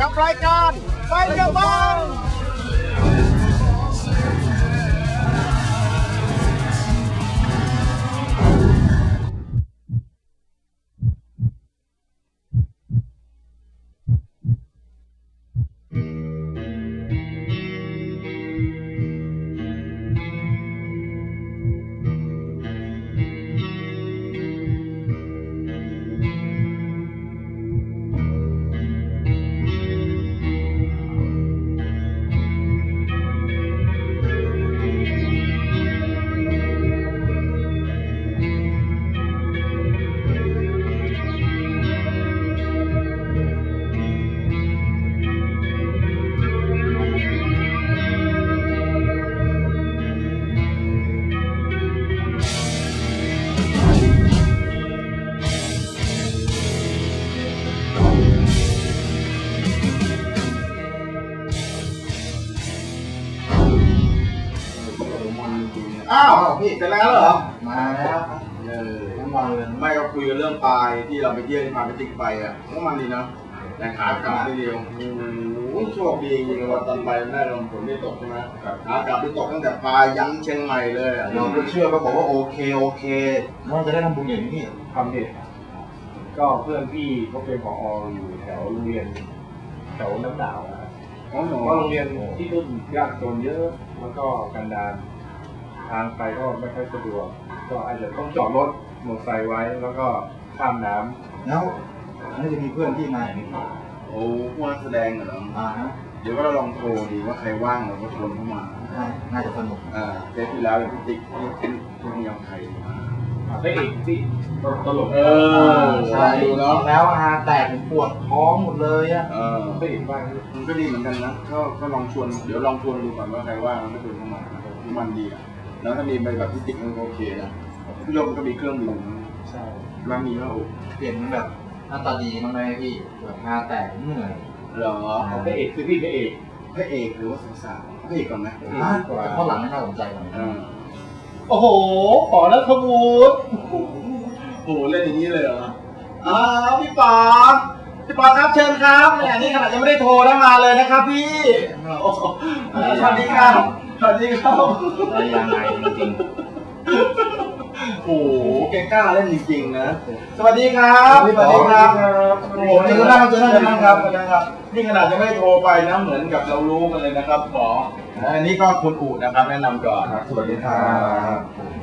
กับรายการไฟกระบัง อ้าวพี่เสร็จแล้วเหรอ มาแล้วครับเออทั้งวันเลยไม่ก็คุยกันเรื่องปลายที่เราไปเที่ยวที่พาไปติ๊กไปอะก็มันดีเนาะแต่ขากลับทีเดียวโอ้โหโชคดีจริงๆว่าตอนไปได้ลมฝนไม่ตกใช่ไหมขากลับไปตกตั้งแต่ปลายยันเชียงใหม่เลยอะเราก็เชื่อก็บอกว่าโอเคโอเคน่าจะได้ทำบุญอย่างนี้ทำเด็ดก็เพื่อนพี่เขาเป็นผออยู่แถวโรงเรียนแถวน้ำดาวนะครับอ๋อหนูเพราะโรงเรียนที่นู่นยากจนเยอะแล้วก็กันดาร ทางไปก็ไม่ค่อยสะดวก ก็อาจจะต้องจอดรถมอเตอร์ไซค์ไว้แล้วก็ข้ามน้ำแล้วน่าจะมีเพื่อนที่มาอย่างนี้โอ้พวกนักแสดงเหรออ่าฮะเดี๋ยวว่าเราลองโทรดีว่าใครว่างเราก็ชวนเข้ามาน่าน่าจะสนุกอ่าเทปที่แล้วเนี่ยพี่ติ๊กพี่เป็นพี่มียังใครมาพระเอกที่ตลกเออใช่ดูเนาะแล้วอาแตกปวดท้องหมดเลยอะเออพระเอกบ้างมันก็ดีเหมือนกันนะก็ก็ลองชวนเดี๋ยวลองชวนดูก่อนว่าใครว่างก็ชวนเข้ามาที่มันดีอะ แล้วถ้ามีไปแบบพิจิตรมันก็โอเคนะพี่โยมก็มีเครื่องดื่มใช่แล้วมีแล้วเปลี่ยนเป็นแบบหน้าตาดีมั้างไหมพี่แบบอาแตกเหนื่อยเหรอพระเอกคือพี่พระเอกพระเอกหรือว่าสาวๆพระเอกก่อนไหมอะแต่ข้างหลังไม่น่าสนใจกว่าเออโอ้โห ขอแล้วขมูดโหเล่นอย่างนี้เลยเหรออ้าวพี่ป๋าพี่ป๋าครับเชิญครับแหมนี่ขนาดยังไม่ได้โทรนะมาเลยนะครับพี่โอ้โหสวัสดีครับ สวัสดีครับอะไรยังไงจริงโอ้โหแกกล้าเล่นจริงๆนะ สวัสดีครับ สวัสดีครับโอ้โหเจอหน้าเจอหน้าเจอหน้าครับเจอหน้าครับ นี่ขนาดยังไม่โทรไปนะ เหมือนกับเรารู้กันเลยนะครับหมออันนี้ก็คุณอูนะครับ แนะนำก่อนครับสวัสดีครับ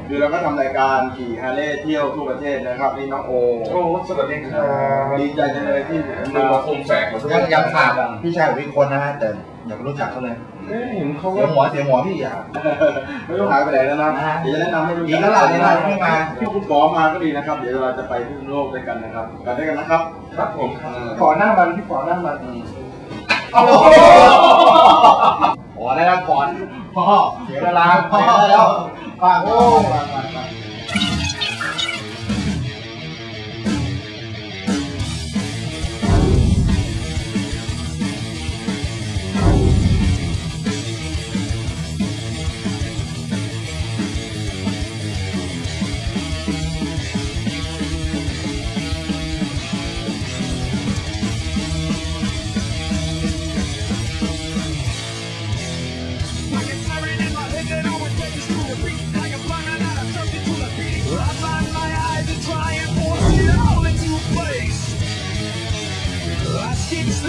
คือเราก็ทำรายการขี่ฮาร์เลย์เที่ยวทั่วประเทศนะครับนี่น้องโอโอ้สวัสดีครับดีใจจังเลยที่มามาคมแสกยังยังขาดพี่ชายของพี่คนนะฮะแต่อยากรู้จักเขาเลย เห็นเขาเสียหัวเสียหัวพี่อะ ไม่ต้องหายไปไหนแล้วนะเดี๋ยวจะแนะนำให้รู้อีกแล้วล่ะเนี่ยนะไม่มา ที่คุณหมอมาก็ดีนะครับ เดี๋ยวเราจะไปที่โลกด้วยกันนะครับกันด้วยกันนะครับ ครับผมเออขอหน้ามันพี่ขอหน้ามันโอ้โหขอได้แล้วก่อนพ่อเสียเวลาเสียได้แล้วฝากโอ้ฝากฝากฝาก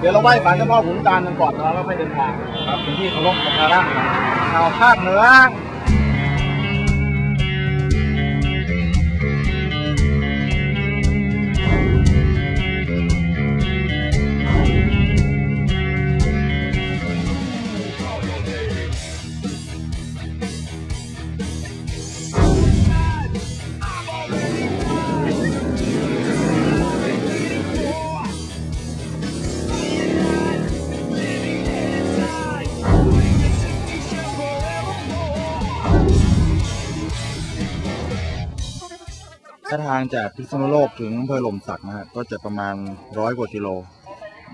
เดี๋ยวเราไหว้ศาลเจ้าพ่อขุนจานกันก่อนแล้วเราค่เดินทางครับเป็นที่เคารพสักการะชาวภาคเหนือางจากพิษณุโลกถึงอำเภอหล่มสักนะฮะก็จะประมาณร้อยกว่ากิโล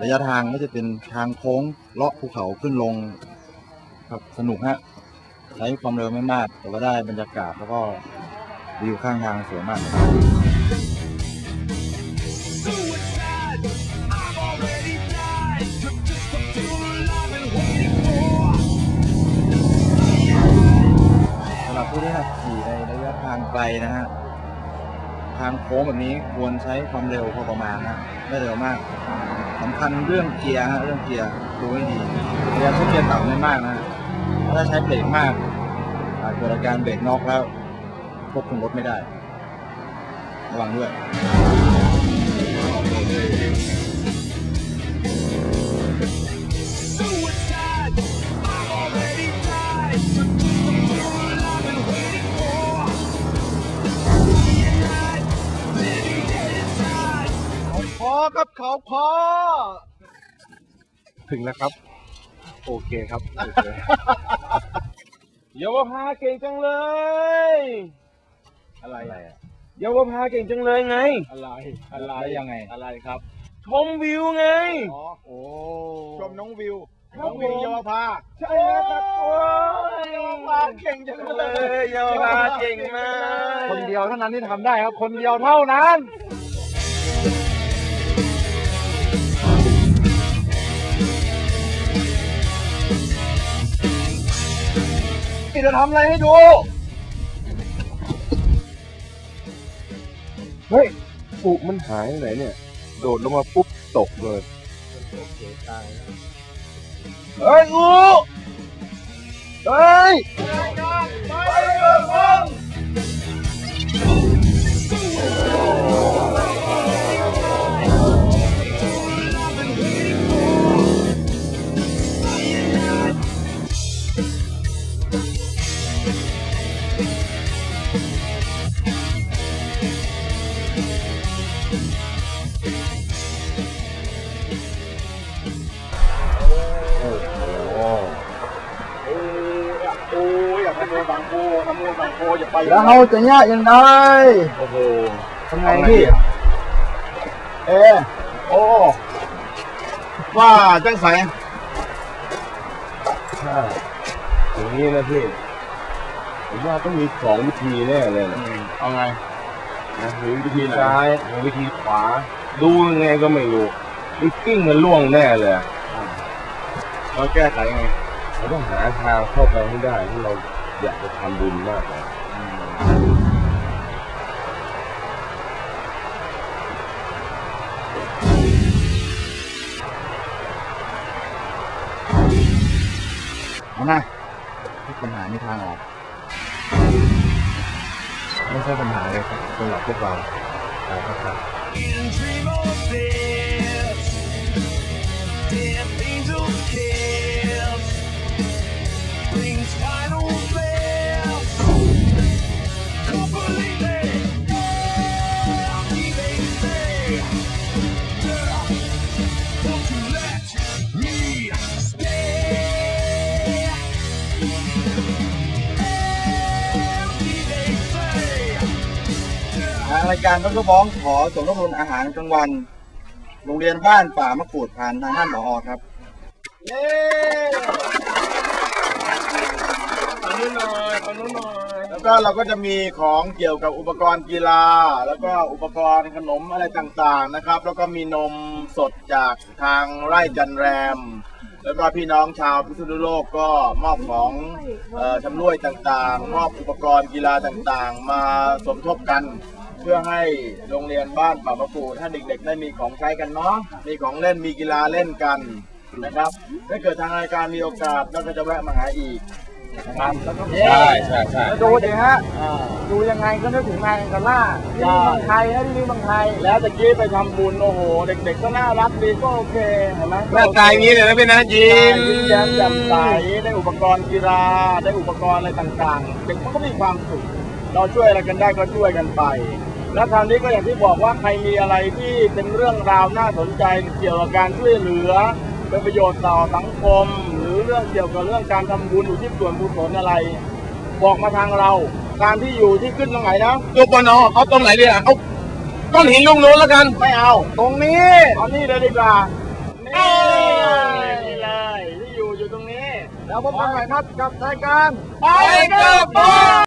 ระยะทางก็จะเป็นทางโค้งเลาะภูเขาขึ้นลงครับสนุกฮะใช้ความเร็วไม่มาก แต่ว่าได้บรรยากาศแล้วก็วิวข้างทางสวยมากสำหรับผู้ที่ขับขี่ในระยะทางไกลนะฮะ ทางโค้งแบบนี้ควรใช้ความเร็วพอประมาณนะไม่เร็วมากสำคัญเรื่องเกียร์ฮะเรื่องเกียร์ดูให้ดีพยายามใช้เกียร์ต่ำไม่มากนะถ้าใช้เบรกมากอาจเกิดอาการเบรกน็อกแล้วควบคุมรถไม่ได้ระวังด้วย ครับเขาพอถึงแล้วครับ โอเคครับโอเคเยาวภาเก่งจังเลย อะไรอะเยาวภาเก่งจังเลยไง อะไรอะไรแล้วยังไง อะไรครับ ชมวิวไงอ๋อโอ้ชมน้องวิวครับน้องวิวผมเยาวภาใช่แล้วครับโอ้ยเยาวภาเก่งจังเลยเยาวภาเก่งมากคนเดียวเท่านั้นที่ทำได้ครับ คนเดียวเท่านั้น จะทำอะไรให้ดู เฮ้ยปุมันหายไปไหนเนี่ย โดดลงมาปุ๊บตกเลย เฮ้ยงูเฮ้ยโโมบังโคทำโมบังโคอย่าไปแล้วเขาจะแยกยังไงโอ้โหทำไงพี่ เออโอ้ว่าจังใสอย่างนี้นะพี่ผมว่าต้องมีสองวิธีแน่เลยนะเอาไงนะมีวิธีซ้ายมีวิธีขวา ดูยังไงก็ไม่รู้มันกิ้งมันล่วงแน่เลยอะเราแก้ไขไงเราต้องหาทางเข้าไปให้ได้ที่เรา อยากจะทำบุญมากเลยเอานะทุกปัญหามีทางออกไม่ใช่ปัญหาเลยครับสำหรับพวกเราครับางรายการก็ก็บ้องขอสมทบทุนอาหารกลางวัน โรงเรียนบ้านป่ามะกรูดผ่านทางท่านผอครับเย้อันนี้หน่อยอันนู้นหน่อยแล้วก็เราก็จะมีของเกี่ยวกับอุปกรณ์กีฬา แล้วก็อุปกรณ์ขนมอะไรต่างๆนะครับ แล้วก็มีนมสดจากทางไร่จันแรม แล้วก็พี่น้องชาวพิษณุโลกก็มอบของเอ่อชำร่วยต่างๆ มอบอุปกรณ์กีฬาต่างๆ มาสมทบกันเพื่อให้โรงเรียนบ้านป่ามะกรูดให้เด็กๆ ได้มีของใช้กันเนาะมีของเล่นมีกีฬาเล่นกันนะครับถ้าเกิดทางรายการมีโอกาสเราก็จะแวะมาหาอีกนะครับแล้วก็ใช่ใช่ใช่ดูดิฮะดูยังไงก็นึกถึงนายกันล่าที่นี่บางไทยนะที่นี่บางไทยแล้วตะกี้ไปทำบุญโอ้โห เด็กๆก็น่ารักดีก็โอเคเห็นไหมหน้าตาอย่างนี้เลยนะพี่นะยิ้ยิ้มมแย้มแจ่มใสได้อุปกรณ์กีฬาได้อุปกรณ์อะไรต่างๆ เด็กมันก็มีความสุขเราช่วยอะไรกันได้ก็ช่วยกันไป แล้วคราวนี้ก็อย่างที่บอกว่าใครมีอะไรที่เป็นเรื่องราวน่าสนใจเกี่ยวกับการช่วยเหลือเป็นประโยชน์ต่อสังคม หรือเรื่องเกี่ยวกับเรื่องการทำบุญอุทิศส่วนกุศลอะไร บอกมาทางเรา การที่อยู่ที่ขึ้นตรงไหนนะตัวปนอเขาตรงไหนเนี่ยเขาก้อนหินลุงนู้นแล้วกันไม่เอา ตรงนี้เอานี่เลยดีกว่านี่นี่เลยที่อยู่อยู่ตรงนี้แล้วพบกันใหม่ครับกับรายการไปกับบ้าน